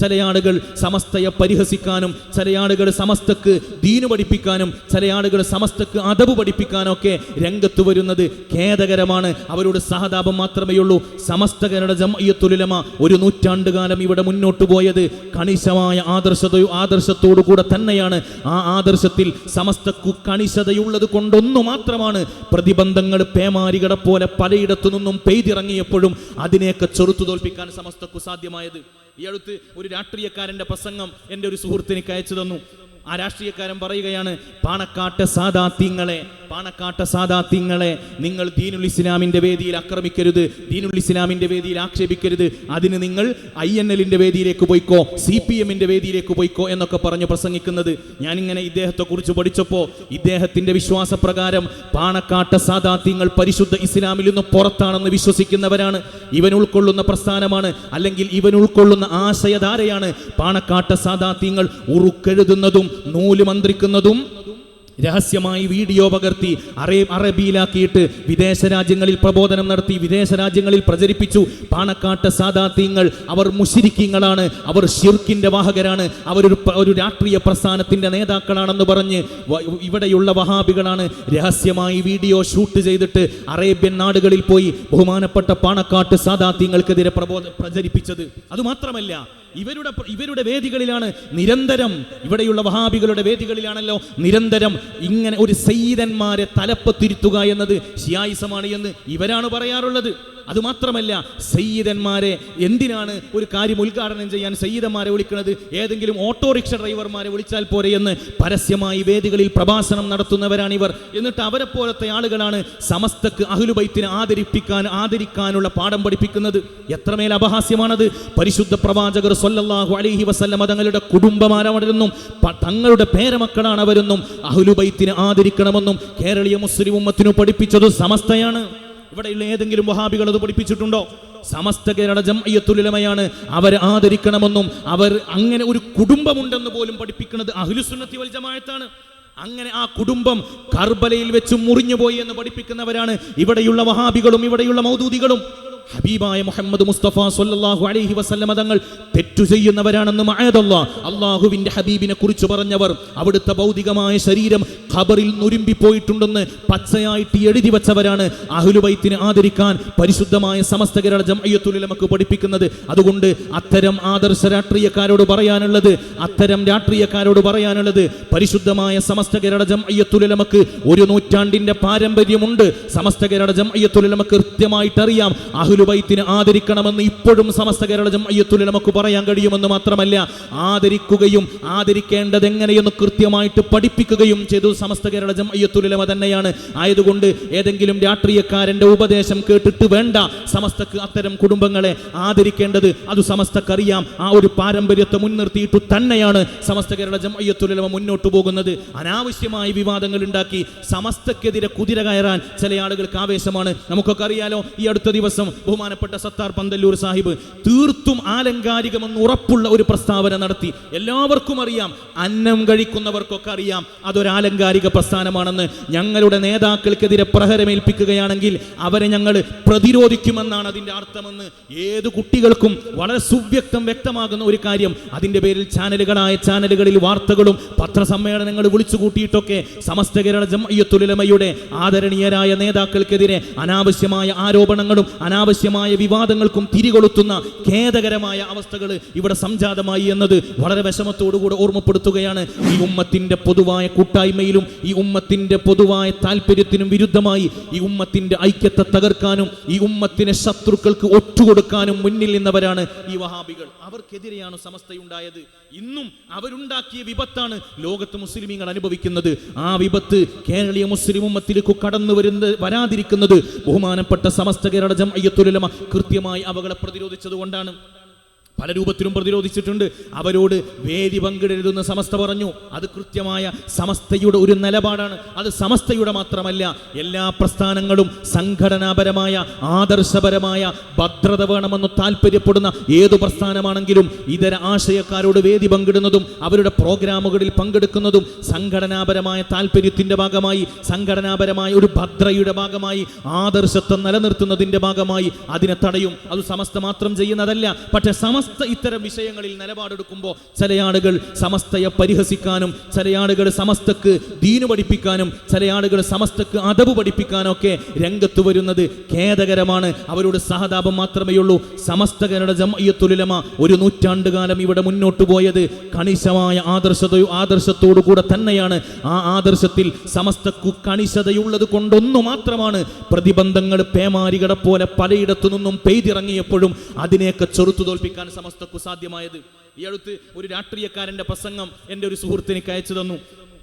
ചില ആളുകൾ സമസ്തയെ പരിഹസിക്കാനും ചില ആളുകൾ സമസ്തക്ക് ദീനു പഠിപ്പിക്കാനും ചില ആളുകൾ സമസ്തക്ക് അതവ് പഠിപ്പിക്കാനൊക്കെ രംഗത്ത് വരുന്നത് ഖേദകരമാണ്. അവരോട് സഹതാപം മാത്രമേ ഉള്ളൂ. സമസ്തകരുടെ ജമയത്തുലമ ഒരു നൂറ്റാണ്ട് കാലം ഇവിടെ മുന്നോട്ട് പോയത് കണിശമായ ആദർശത ആദർശത്തോടു കൂടെ തന്നെയാണ്. ആ ആദർശത്തിൽ സമസ്തക്കു കണിശതയുള്ളത് കൊണ്ടൊന്നു മാത്രമാണ്. പ്രതിബന്ധങ്ങൾ പേമാരികളെ പോലെ പലയിടത്തു നിന്നും പെയ്തിറങ്ങിയപ്പോഴും അതിനെയൊക്കെ ചെറുത്തു തോൽപ്പിക്കാൻ സമസ്തക്കു സാധ്യമായത്. ഈ അടുത്ത് ഒരു രാഷ്ട്രീയക്കാരന്റെ പ്രസംഗം എന്റെ ഒരു സുഹൃത്ത് എനിക്ക് അയച്ചു തന്നു. ആ രാഷ്ട്രീയക്കാരൻ പറയുകയാണ് പാണക്കാട്ടെ സാദാത്യങ്ങളെ പാണക്കാട്ട സാദാത്യങ്ങളെ നിങ്ങൾ ദീനുൽ ഇസ്ലാമിന്റെ വേദിയിൽ ആക്രമിക്കരുത് ദീനുൽ ഇസ്ലാമിന്റെ വേദിയിൽ ആക്ഷേപിക്കരുത് അതിന് നിങ്ങൾ ഐ എൻ എല്ലിന്റെ വേദിയിലേക്ക് പോയിക്കോ സി പി എമ്മിന്റെ വേദിയിലേക്ക് പോയിക്കോ എന്നൊക്കെ പറഞ്ഞ് പ്രസംഗിക്കുന്നത്. ഞാനിങ്ങനെ ഇദ്ദേഹത്തെ കുറിച്ച് പഠിച്ചപ്പോൾ ഇദ്ദേഹത്തിന്റെ വിശ്വാസപ്രകാരം പാണക്കാട്ട സാദാത്യങ്ങൾ പരിശുദ്ധ ഇസ്ലാമിൽ നിന്ന് പുറത്താണെന്ന് വിശ്വസിക്കുന്നവരാണ്. ഇവൻ ഉൾക്കൊള്ളുന്ന പ്രസ്ഥാനമാണ് അല്ലെങ്കിൽ ഇവൻ ഉൾക്കൊള്ളുന്ന ആശയധാരയാണ്. പാണക്കാട്ട സാദാത്യങ്ങൾ ഉറുക്കെഴുതുന്നതും നൂൽ മന്ത്രിക്കുന്നതും രഹസ്യമായി വീഡിയോ പകർത്തി അറേ അറബിയിലാക്കിയിട്ട് വിദേശ രാജ്യങ്ങളിൽ പ്രബോധനം നടത്തി വിദേശ രാജ്യങ്ങളിൽ പ്രചരിപ്പിച്ചു. പാണക്കാട്ട് സാദാത്യങ്ങൾ അവർ മുഷിരിക്കിങ്ങളാണ് അവർ ഷിർക്കിന്റെ വാഹകരാണ് അവരൊരു ഒരു രാഷ്ട്രീയ പ്രസ്ഥാനത്തിന്റെ നേതാക്കളാണെന്ന് പറഞ്ഞ് ഇവിടെയുള്ള വഹാബികളാണ് രഹസ്യമായി വീഡിയോ ഷൂട്ട് ചെയ്തിട്ട് അറേബ്യൻ നാടുകളിൽ പോയി ബഹുമാനപ്പെട്ട പാണക്കാട്ട് സാദാത്യങ്ങൾക്കെതിരെ പ്രബോധ പ്രചരിപ്പിച്ചത്. അതുമാത്രമല്ല ഇവരുടെ ഇവരുടെ വേദികളിലാണ് നിരന്തരം ഇവിടെയുള്ള വഹാബികളുടെ വേദികളിലാണല്ലോ നിരന്തരം ഇങ്ങനെ ഒരു സയ്യിദന്മാരെ തലപ്പത്തിരുത്തുക എന്നത് ഷിയായിസമാണ് എന്ന് ഇവരാണ് പറയാറുള്ളത്. അതുമാത്രമല്ല സയ്യിദന്മാരെ എന്തിനാണ് ഒരു കാര്യം ഉദ്ഘാടനം ചെയ്യാൻ സയ്യിദന്മാരെ വിളിക്കുന്നത്? ഏതെങ്കിലും ഓട്ടോറിക്ഷ ഡ്രൈവർമാരെ വിളിച്ചാൽ പോരെ എന്ന് പരസ്യമായി വേദികളിൽ പ്രഭാഷണം നടത്തുന്നവരാണ് ഇവർ. എന്നിട്ട് അവരെ പോലത്തെ ആളുകളാണ് സമസ്തക്ക് അഹ്ലുബൈത്തിനെ ആദരിപ്പിക്കാൻ ആദരിക്കാനുള്ള പാഠം പഠിപ്പിക്കുന്നത്. എത്രമേൽ അപഹാസ്യമാണത്? പരിശുദ്ധ പ്രവാചകർ സൊല്ലാഹു അലഹി വസല്ലം തങ്ങളുടെ കുടുംബമാരവരെന്നും തങ്ങളുടെ പേരമക്കളാണ് അവരെന്നും അഹ്ലുബൈത്തിനെ ആദരിക്കണമെന്നും കേരളീയ മുസ്ലിം ഉമ്മത്തിനു പഠിപ്പിച്ചത് സമസ്തയാണ്. ഇവിടെയുള്ള ഏതെങ്കിലും വഹാബികൾ അത് പഠിപ്പിച്ചിട്ടുണ്ടോ? സമസ്ത കേരള ജംഅയ്യത്തുലമയാണ് അവർ ആദരിക്കണമെന്നും അവർ അങ്ങനെ ഒരു കുടുംബമുണ്ടെന്ന് പോലും പഠിപ്പിക്കുന്നത് അഹ്ലുസുന്നത്തി വൽ ജമാഅത്താണ്. അങ്ങനെ ആ കുടുംബം കർബലയിൽ വെച്ച് മുറിഞ്ഞുപോയി എന്ന് പഠിപ്പിക്കുന്നവരാണ് ഇവിടെയുള്ള വഹാബികളും ഇവിടെയുള്ള മൗദൂദികളും. ഹബീബായ മുഹമ്മദ് മുസ്തഫ സല്ലല്ലാഹു അലൈഹി വസല്ലമ തങ്ങൾ തെറ്റു ചെയ്യുന്നവരാണെന്ന് മായതല്ല അള്ളാഹുവിന്റെ ഹബീബിനെ കുറിച്ച് പറഞ്ഞവർ അവിടുത്തെ ഭൗതികമായ ശരീരം ഖബറിൽ നുരുമ്പിപ്പോയിട്ടുണ്ടെന്ന് പച്ചയായിട്ട് എഴുതി വച്ചവരാണ് അഹുലുബൈത്തിനെ ആദരിക്കാൻ പരിശുദ്ധമായ സമസ്ത കേരള ജംഅയ്യത്തുലമക്ക് പഠിപ്പിക്കുന്നത്. അതുകൊണ്ട് അത്തരം ആദർശ രാഷ്ട്രീയക്കാരോട് പറയാനുള്ളത് അത്തരം രാഷ്ട്രീയക്കാരോട് പറയാനുള്ളത് പരിശുദ്ധമായ സമസ്ത കേരള ജംഅയ്യത്തുലമക്ക് ഒരു നൂറ്റാണ്ടിന്റെ പാരമ്പര്യമുണ്ട്. സമസ്ത കേരള ജംഅയ്യത്തുലമക്ക് കൃത്യമായിട്ട് അറിയാം അഹ്ലുബൈത്തിനെ ആദരിക്കണമെന്ന് ഇപ്പോഴും സമസ്ത കേരള ജംഅയ്യത്തുലമക്ക് പറയാൻ കഴിയുമെന്ന് മാത്രമല്ല ആദരിക്കുകയും ആദരിക്കേണ്ടത് എങ്ങനെയെന്ന് കൃത്യമായിട്ട് പഠിപ്പിക്കുകയും ചെയ്തു സമസ്ത കേരള ജംഅയ്യത്തുലമ തന്നെയാണ്. ആയതുകൊണ്ട് ഏതെങ്കിലും രാഷ്ട്രീയക്കാരന്റെ ഉപദേശം കേട്ടിട്ട് വേണ്ട സമസ്തക്ക് അത്തരം കുടുംബങ്ങളെ ആദരിക്കേണ്ടത് അത് സമസ്തക്കറിയാം. ആ ഒരു പാരമ്പര്യത്തെ മുൻനിർത്തിയിട്ടു തന്നെയാണ് സമസ്ത കേരള ജംഅയ്യത്തുലമ മുന്നോട്ട് പോകുന്നത്. അനാവശ്യമായി വിവാദങ്ങൾ ഉണ്ടാക്കി സമസ്തക്കെതിരെ കുതിര കയറാൻ ചില ആളുകൾക്ക് ആവേശമാണ്. നമുക്കൊക്കെ അറിയാലോ ഈ അടുത്ത ദിവസം ബഹുമാനപ്പെട്ട സത്താർ പന്തല്ലൂർ സാഹിബ് തീർത്തും ആലങ്കാരികമെന്ന് ഉറപ്പുള്ള ഒരു പ്രസ്താവന നടത്തി. എല്ലാവർക്കും അറിയാം അന്നം കഴിക്കുന്നവർക്കൊക്കെ അറിയാം അതൊരാലങ്കാരിക പ്രസ്ഥാനമാണെന്ന്. ഞങ്ങളുടെ നേതാക്കൾക്കെതിരെ പ്രഹരമേൽപ്പിക്കുകയാണെങ്കിൽ അവരെ ഞങ്ങൾ പ്രതിരോധിക്കുമെന്നാണ് അതിന്റെ അർത്ഥമെന്ന് ഏത് കുട്ടികൾക്കും വളരെ സുവ്യക്തം വ്യക്തമാകുന്ന ഒരു കാര്യം. അതിന്റെ പേരിൽ ചാനലുകളായ ചാനലുകളിൽ വാർത്തകളും പത്രസമ്മേളനങ്ങൾ വിളിച്ചു കൂട്ടിയിട്ടൊക്കെ സമസ്ത കേരള ജംഅയ്യത്തുലമയുടെ ആദരണീയരായ നേതാക്കൾക്കെതിരെ അനാവശ്യമായ ആരോപണങ്ങളും അനാവശ്യമായ വിവാദങ്ങൾക്കും തിരികൊളുത്തുന്ന ഖേദകരമായ അവസ്ഥകൾ ഇവിടെ സംജാതമായി എന്നത് വളരെ വിഷമത്തോടുകൂടെ ഓർമ്മപ്പെടുത്തുകയാണ്. ഈ ഉമ്മത്തിന്റെ പൊതുവായ കൂട്ടായ്മയിലും ഈ ഉമ്മത്തിന്റെ പൊതുവായ താല്പര്യത്തിനും വിരുദ്ധമായി ഈ ഉമ്മത്തിന്റെ ഐക്യത്തെ തകർക്കാനും ഈ ഉമ്മത്തിനെ ശത്രുക്കൾക്ക് ഒറ്റുകൊടുക്കാനും മുന്നിൽ നിന്നവരാണ് ഈ വഹാബികൾ. അവർക്കെതിരെയാണ് സമസ്തയുണ്ടായത്. ഇന്നും അവരുണ്ടാക്കിയ വിപത്താണ് ലോകത്ത് മുസ്ലിമീങ്ങൾ അനുഭവിക്കുന്നത്. ആ വിപത്ത് കേരളീയ മുസ്ലിം ഉമ്മത്തിലേക്ക് കടന്നു വരുന്നത് വരാതിരിക്കുന്നത് ബഹുമാനപ്പെട്ട സമസ്ത കേരള ജംഅയ്യത്തുലമ കൃത്യമായി അവകളെ പ്രതിരോധിച്ചത് കൊണ്ടാണ് പല രൂപത്തിലും പ്രതിരോധിച്ചിട്ടുണ്ട്. അവരോട് വേദി പങ്കിടരുതെന്ന് സമസ്ത പറഞ്ഞു. അത് കൃത്യമായ സമസ്തയുടെ ഒരു നിലപാടാണ്. അത് സമസ്തയുടെ മാത്രമല്ല എല്ലാ പ്രസ്ഥാനങ്ങളും സംഘടനാപരമായ ആദർശപരമായ ഭദ്രത വേണമെന്ന് താല്പര്യപ്പെടുന്ന ഏതു പ്രസ്ഥാനമാണെങ്കിലും ഇതര ആശയക്കാരോട് വേദി പങ്കിടുന്നതും അവരുടെ പ്രോഗ്രാമുകളിൽ പങ്കെടുക്കുന്നതും സംഘടനാപരമായ താല്പര്യത്തിന്റെ ഭാഗമായി സംഘടനാപരമായ ഒരു ഭദ്രയുടെ ഭാഗമായി ആദർശത്വം നിലനിർത്തുന്നതിന്റെ ഭാഗമായി അതിനെ തടയും. അത് സമസ്ത മാത്രം ചെയ്യുന്നതല്ല. പക്ഷേ സമസ്ത സമസ്ത ഇത്തരം വിഷയങ്ങളിൽ നിലപാടെടുക്കുമ്പോൾ ചില ആളുകൾ സമസ്തയെ പരിഹസിക്കാനും ചില ആളുകൾ സമസ്തക്ക് ദീനു പഠിപ്പിക്കാനും ചില ആളുകൾ സമസ്തക്ക് അതവ് പഠിപ്പിക്കാനൊക്കെ രംഗത്ത് വരുന്നത് ഖേദകരമാണ്. അവരോട് സഹതാപം മാത്രമേ ഉള്ളൂ. സമസ്തകരുടെ ജമയത്തുലമ ഒരു നൂറ്റാണ്ടുകാലം ഇവിടെ മുന്നോട്ട് പോയത് കണിശമായ ആദർശത ആദർശത്തോടു കൂടെ തന്നെയാണ്. ആ ആദർശത്തിൽ സമസ്തക്കു കണിശതയുള്ളത് കൊണ്ടൊന്നു മാത്രമാണ്. പ്രതിബന്ധങ്ങൾ പേമാരികളെ പോലെ പലയിടത്തു നിന്നും പെയ്തിറങ്ങിയപ്പോഴും അതിനെയൊക്കെ ചെറുത്തു തോൽപ്പിക്കാൻ സമസ്തക്കു സാധ്യമായത്. ഈ അടുത്ത് ഒരു രാഷ്ട്രീയക്കാരന്റെ പ്രസംഗം എന്റെ ഒരു സുഹൃത്തിനിക്ക് അയച്ചു തന്നു.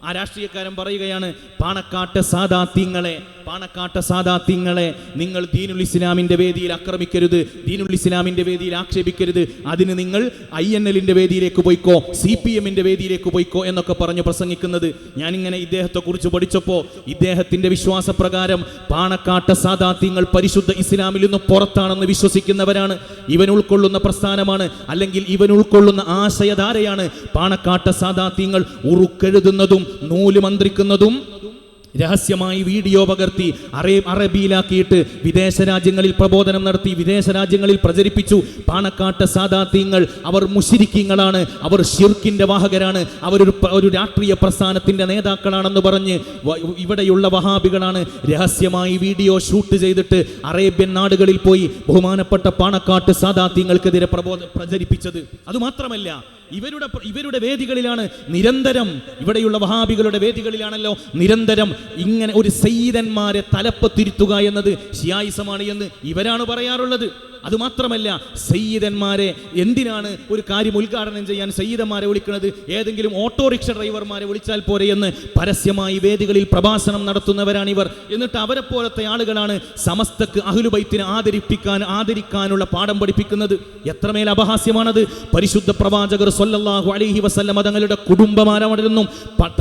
ആ രാഷ്ട്രീയക്കാരൻ പറയുകയാണ് പാണക്കാട്ട് സാദാത്യങ്ങളെ പാണക്കാട്ടെ സാദാത്യങ്ങളെ നിങ്ങൾ ദീനുൽ ഇസ്ലാമിന്റെ വേദിയിൽ ആക്രമിക്കരുത് ദീനുൽ ഇസ്ലാമിന്റെ വേദിയിൽ ആക്ഷേപിക്കരുത്. അതിന് നിങ്ങൾ ഐ എൻ എല്ലിന്റെ വേദിയിലേക്ക് പോയിക്കോ സി പി എമ്മിന്റെ വേദിയിലേക്ക് പോയിക്കോ എന്നൊക്കെ പറഞ്ഞു പ്രസംഗിക്കുന്നത്. ഞാനിങ്ങനെ ഇദ്ദേഹത്തെ കുറിച്ച് പഠിച്ചപ്പോൾ ഇദ്ദേഹത്തിന്റെ വിശ്വാസപ്രകാരം സാദാ സാദാത്യങ്ങൾ പരിശുദ്ധ ഇസ്ലാമിൽ നിന്ന് പുറത്താണെന്ന് വിശ്വസിക്കുന്നവരാണ്. ഇവൻ ഉൾക്കൊള്ളുന്ന പ്രസ്ഥാനമാണ് അല്ലെങ്കിൽ ഇവൻ ഉൾക്കൊള്ളുന്ന ആശയധാരയാണ്. പാണക്കാട്ട സാദാത്യങ്ങൾ ഉറുക്കെഴുതുന്നതും നൂൽ മന്ത്രിക്കുന്നതും രഹസ്യമായി വീഡിയോ പകർത്തി അറേ അറബിയിലാക്കിയിട്ട് വിദേശ രാജ്യങ്ങളിൽ പ്രബോധനം നടത്തി വിദേശ രാജ്യങ്ങളിൽ പ്രചരിപ്പിച്ചു. പാണക്കാട്ട് സാദാത്യങ്ങൾ അവർ മുഷിരിക്കിങ്ങളാണ് അവർ ഷിർക്കിന്റെ വാഹകരാണ് അവരൊരു ഒരു രാഷ്ട്രീയ പ്രസ്ഥാനത്തിന്റെ നേതാക്കളാണെന്ന് പറഞ്ഞ് ഇവിടെയുള്ള വഹാബികളാണ്. രഹസ്യമായി വീഡിയോ ഷൂട്ട് ചെയ്തിട്ട് അറേബ്യൻ നാടുകളിൽ പോയി ബഹുമാനപ്പെട്ട പാണക്കാട്ട് സാദാത്യങ്ങൾക്കെതിരെ പ്രബോധ പ്രചരിപ്പിച്ചത്. അതുമാത്രമല്ല ഇവരുടെ ഇവരുടെ വേദികളിലാണ് നിരന്തരം ഇവിടെയുള്ള വഹാബികളുടെ വേദികളിലാണല്ലോ നിരന്തരം ഇങ്ങനെ ഒരു സയ്യിദന്മാരെ തലപ്പത്തിരുത്തുക എന്നത് ഷിയായിസമാണ് എന്ന് ഇവരാണ് പറയാറുള്ളത്. അതുമാത്രമല്ല സയ്യിദന്മാരെ എന്തിനാണ് ഒരു കാര്യം ഉദ്ഘാടനം ചെയ്യാൻ സയ്യിദന്മാരെ വിളിക്കുന്നത്? ഏതെങ്കിലും ഓട്ടോറിക്ഷ ഡ്രൈവർമാരെ വിളിച്ചാൽ പോരെ എന്ന് പരസ്യമായി വേദികളിൽ പ്രഭാഷണം നടത്തുന്നവരാണ് ഇവർ. എന്നിട്ട് അവരെ പോലത്തെ ആളുകളാണ് സമസ്തക്ക് അഹുലുബൈത്തിനെ ആദരിപ്പിക്കാൻ ആദരിക്കാനുള്ള പാഠം പഠിപ്പിക്കുന്നത്. എത്രമേൽ അപഹാസ്യമാണത്? പരിശുദ്ധ പ്രവാചകർ സൊല്ലാഹു അലഹി വസല്ലമ തങ്ങളുടെ കുടുംബമാരവരെന്നും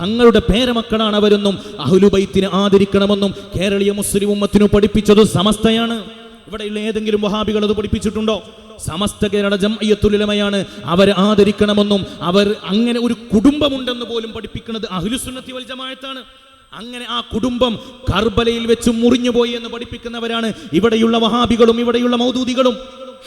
തങ്ങളുടെ പേരമക്കളാണ് അവരെന്നും അഹുലുബൈത്തിനെ ആദരിക്കണമെന്നും കേരളീയ മുസ്ലിം ഉമ്മത്തിനു പഠിപ്പിച്ചത് സമസ്തയാണ്. ഇവിടെയുള്ള ഏതെങ്കിലും വഹാബികൾ അത് പഠിപ്പിച്ചിട്ടുണ്ടോ? സമസ്ത കേരള ജംഅയ്യത്തുലമയാണ് അവർ ആദരിക്കണമെന്നും അവർ അങ്ങനെ ഒരു കുടുംബമുണ്ടെന്ന് പോലും പഠിപ്പിക്കുന്നത് അഹ്ലുസുന്നത്തി വൽ ജമാഅത്താണ്. അങ്ങനെ ആ കുടുംബം കർബലയിൽ വെച്ച് മുറിഞ്ഞുപോയി എന്ന് പഠിപ്പിക്കുന്നവരാണ് ഇവിടെയുള്ള വഹാബികളും ഇവിടെയുള്ള മൗദൂദികളും.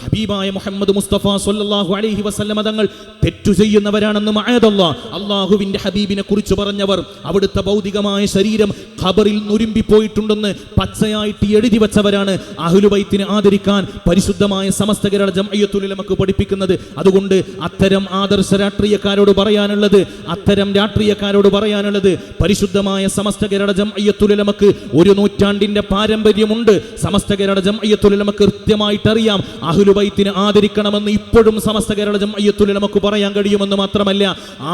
ഹബീബായ മുഹമ്മദ് മുസ്തഫ സല്ലല്ലാഹു അലഹി വസല്ലമ തങ്ങൾ തെറ്റു ചെയ്യുന്നവരാണെന്ന് മായതല്ല അള്ളാഹുവിന്റെ ഹബീബിനെ കുറിച്ച് പറഞ്ഞവർ അവിടുത്തെ ഭൗതികമായ ശരീരം ഖബറിൽ നുരുമ്പി പോയിട്ടുണ്ടെന്ന് പച്ചയായിട്ട് എഴുതി വച്ചവരാണ് അഹുലുബൈത്തിനെ ആദരിക്കാൻ പരിശുദ്ധമായ സമസ്ത കേരള ജംഅയ്യത്തുലമക്ക് പഠിപ്പിക്കുന്നത്. അതുകൊണ്ട് അത്തരം ആദർശ രാഷ്ട്രീയക്കാരോട് പറയാനുള്ളത് അത്തരം രാഷ്ട്രീയക്കാരോട് പറയാനുള്ളത് പരിശുദ്ധമായ സമസ്ത കേരള ജംഅയ്യത്തുലമക്ക് ഒരു നൂറ്റാണ്ടിന്റെ പാരമ്പര്യമുണ്ട്. സമസ്ത കേരള ജംഅയ്യത്തുലമക്ക് കൃത്യമായിട്ട് അറിയാം അഹ്ലുബൈത്തിനെ ആദരിക്കണമെന്ന് ഇപ്പോഴും സമസ്ത കേരള ജംഅയ്യത്തുലമക്ക് പറയാൻ കഴിയുമെന്ന് മാത്രമല്ല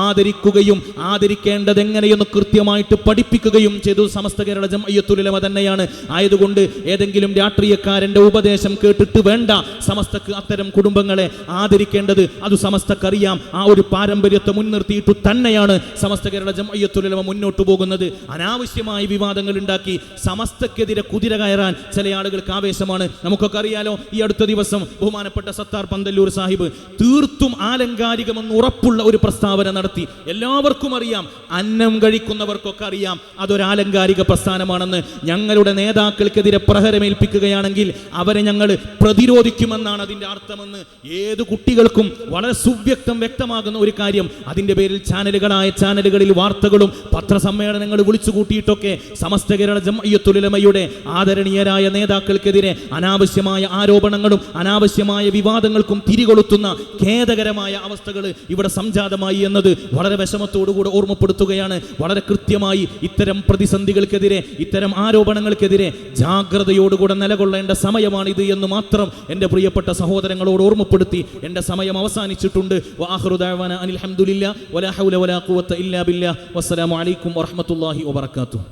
ആദരിക്കുകയും ആദരിക്കേണ്ടത് എങ്ങനെയെന്ന് കൃത്യമായിട്ട് പഠിപ്പിക്കുകയും ചെയ്തു. സമസ്ത കേരള ജംഅയ്യത്തുലമ തന്നെയാണ്. ആയതുകൊണ്ട് ഏതെങ്കിലും രാഷ്ട്രീയക്കാരന്റെ ഉപദേശം കേട്ടിട്ട് വേണ്ട. സമസ്തക്ക് അത്തരം കുടുംബങ്ങളെ ആദരിക്കേണ്ടത് അത് സമസ്തക്കറിയാം. ആ ഒരു പാരമ്പര്യത്തെ മുൻനിർത്തിയിട്ടു തന്നെയാണ് സമസ്ത കേരള ജംഅയ്യത്തുലമ മുന്നോട്ട് പോകുന്നത്. അനാവശ്യമായി വിവാദങ്ങൾ ഉണ്ടാക്കി സമസ്തക്കെതിരെ കുതിര കയറാൻ ചില ആളുകൾക്ക് ആവേശമാണ്. നമുക്കൊക്കെ അറിയാലോ ഈ അടുത്ത ദിവസം ബഹുമാനപ്പെട്ട സത്താർ പന്തല്ലൂർ സാഹിബ് തീർത്തും ആലങ്കാരികമെന്ന് ഉറപ്പുള്ള ഒരു പ്രസ്താവന നടത്തി. എല്ലാവർക്കും അറിയാം അന്നം കഴിക്കുന്നവർക്കൊക്കെ അറിയാം അതൊരാലങ്കാരിക പ്രസ്ഥാനമാണെന്ന്. ഞങ്ങളുടെ നേതാക്കൾക്കെതിരെ പ്രഹരമേൽപ്പിക്കുകയാണെങ്കിൽ അവരെ ഞങ്ങൾ പ്രതിരോധിക്കുമെന്നാണ് അതിന്റെ അർത്ഥമെന്ന് ഏത് കുട്ടികൾക്കും വളരെ സുവ്യക്തം വ്യക്തമാകുന്ന ഒരു കാര്യം. അതിന്റെ പേരിൽ ചാനലുകളായ ചാനലുകളിൽ വാർത്തകളും പത്രസമ്മേളനങ്ങൾ വിളിച്ചു കൂട്ടിയിട്ടൊക്കെ സമസ്ത കേരള ജമയ്യത്തുലമയുടെ ആദരണീയരായ നേതാക്കൾക്കെതിരെ അനാവശ്യമായ ആരോപണങ്ങളും അനാവശ്യമായ വിവാദങ്ങൾക്കും തിരികൊളുത്തുന്ന ഖേദകരമായ അവസ്ഥകൾ ഇവിടെ സംജാതമായി എന്നത് വളരെ വിഷമത്തോടുകൂടെ ഓർമ്മപ്പെടുത്തുകയാണ്. വളരെ കൃത്യമായി ഇത്തരം പ്രതിസന്ധികൾക്കെതിരെ ഇത്തരം ആരോപണങ്ങൾക്കെതിരെ ജാഗ്രതയോടുകൂടെ നിലകൊള്ളേണ്ട സമയമാണിത് എന്ന് മാത്രം എന്റെ പ്രിയപ്പെട്ട സഹോദരങ്ങളോട് ഓർമ്മപ്പെടുത്തി എന്റെ സമയം അവസാനിച്ചിട്ടുണ്ട്. വആഖിറു ദഅവാന അനിൽ ഹംദുലില്ലാ വലാ ഹൗല വലാ ഖുവത ഇല്ലാ ബില്ലാ വസ്സലാമു അലൈക്കും വറഹ്മത്തുള്ളാഹി വബറകാതുഹു.